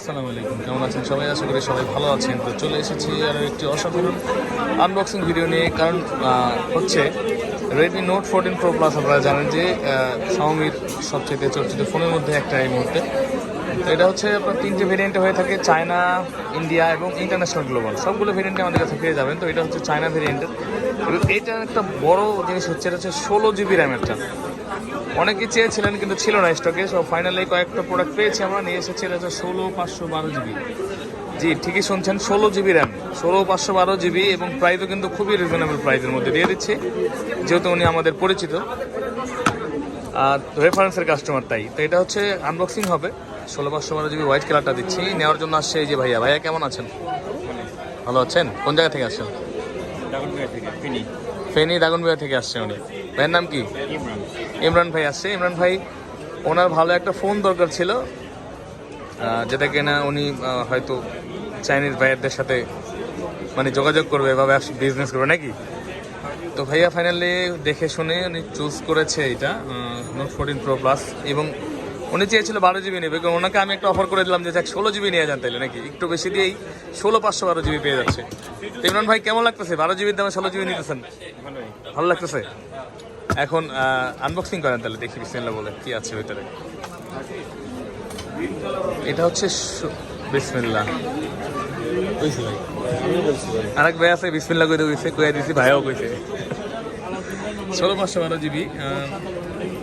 আসসালামু আলাইকুম। কেমন আছেন সবাই? আশা করি সবাই ভালো আছেন। তো চলে এসেছি আরও একটি অসাধারণ আনবক্সিং ভিডিও নিয়ে। কারণ হচ্ছে Redmi note fourteen pro plus আপনারা জানেন যে শাওমির সবচেয়ে চর্চিত ফোনের মধ্যে একটা এই মুহূর্তে। তো এটা হচ্ছে আপনার তিনটে ভেরিয়েন্টে হয়ে থাকে চায়না ইন্ডিয়া এবং ইন্টারন্যাশনাল গ্লোবাল সবগুলো ভেরিয়েন্টে আমাদের কাছে পেয়ে যাবেন। তো এটা হচ্ছে চায়না ভেরিয়েন্টের এবং এইটার একটা বড় জিনিস হচ্ছে, এটা হচ্ছে ষোলো জিবি র্যামেরটা অনেকে চেয়েছিলেন কিন্তু ছিল না স্টকে সব ফাইনালি কয়েকটা প্রোডাক্ট পেয়েছি আমরা নিয়ে এসেছি এটা হচ্ছে ষোলো পাঁচশো বারো জিবি জি ঠিকই শুনছেন ষোলো জিবি র্যাম ষোলো পাঁচশো বারো জিবি এবং প্রাইসও কিন্তু খুবই রিজনেবল প্রাইসের মধ্যে দিয়ে দিচ্ছি যেহেতু উনি আমাদের পরিচিত। আর রেফারেন্সের কাস্টমার তাই। তো এটা হচ্ছে আনবক্সিং হবে ষোলো পাঁচশো বারো জিবি হোয়াইট কালারটা দিচ্ছি। নেওয়ার জন্য আসছে এই যে ভাইয়া। ভাইয়া কেমন আছেন? ভালো আছেন? কোন জায়গা থেকে আসছেন? ফিনি। দাগনবিয়া থেকে আসছে উনি। ভাইয়ের নাম কি? ইমরান ভাই আসছে। ইমরান ভাই, ওনার ভালো একটা ফোন দরকার ছিল যেটা কিনা উনি হয়তো চাইনিজ ভাইয়ারদের সাথে মানে যোগাযোগ করবে বা ব্যবসা বিজনেস করবে নাকি? তো ভাইয়া ফাইনালি দেখে শুনে উনি চুজ করেছে এটা নোট ফোরটিন প্রো প্লাস এবং উনি চেয়েছিল বারো জিবি নেবে, কারণ ওনাকে আমি একটা অফার করে দিলাম যে যাক, ষোলো জিবি নিয়ে যান তাইলে নাকি? একটু বেশি দিয়েই ষোলো পাঁচশো বারো জিবি পেয়ে যাচ্ছে। ইমরান ভাই, কেমন লাগতেছে? বারো জিবির দামে ষোলো জিবি নিতেছেন? ভালো লাগতেছে? এখন আনবক্সিং করেন তাহলে, দেখি বিসমিল্লা বলে কি আছে ভিতরে। এটা হচ্ছে বিসমিল্লা কইছি ভাই আরেক ভাই আছে বিসমিল্লা কইতে কইছে কইয়া দিছি, ভাইও কইছে। ষোলো পাঁচশো বারো GB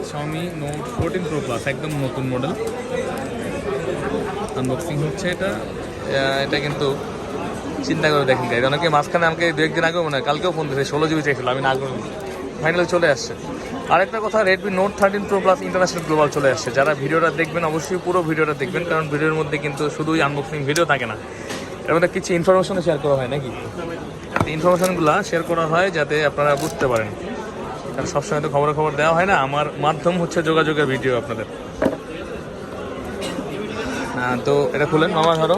Xiaomi note fourteen pro plus একদম নতুন মডেল আনবক্সিং হচ্ছে এটা। এটা কিন্তু চিন্তা করে দেখেন অনেকে মাঝখানে আমাকে দু একদিন আগেও মনে হয়, কালকেও ফোন দিয়েছে ষোলো জিবি চাইছিল, আমি না করুন ফাইনালি চলে আসছে। আরেকটা কথা Redmi note thirteen pro plus international global চলে আসছে। যারা ভিডিওটা দেখবেন, অবশ্যই পুরো ভিডিওটা দেখবেন, কারণ ভিডিওর মধ্যে কিন্তু শুধুই আনবক্সিং ভিডিও থাকে না। এর মধ্যে কিছু ইনফরমেশনও শেয়ার করা হয় নাকি? ইনফরমেশনগুলো শেয়ার করা হয় যাতে আপনারা বুঝতে পারেন। কারণ সবসময় তো খবর খবর দেওয়া হয় না। আমার মাধ্যম হচ্ছে যোগাযোগের ভিডিও আপনাদের। তো এটা খুলেন, মামা ধরো।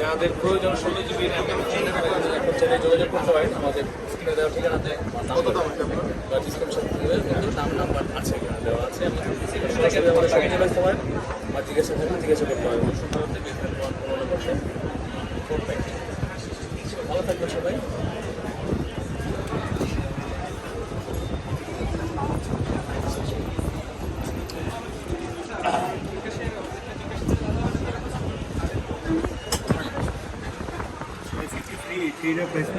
যাদের প্রয়োজন সহযোগী এখন চ্যানেলে যোগাযোগ করতে পারেন আমাদের স্ক্রিনে দেওয়া ঠিকানাতে ডিসক্রিপশন নাম নাম্বার আছে দেওয়া আছে। আমাদের সঙ্গে চলে পারেন বা জিজ্ঞাসা করলে জিজ্ঞাসা করতে প্যাকেট ভালো থাকবেন সবাই। Video press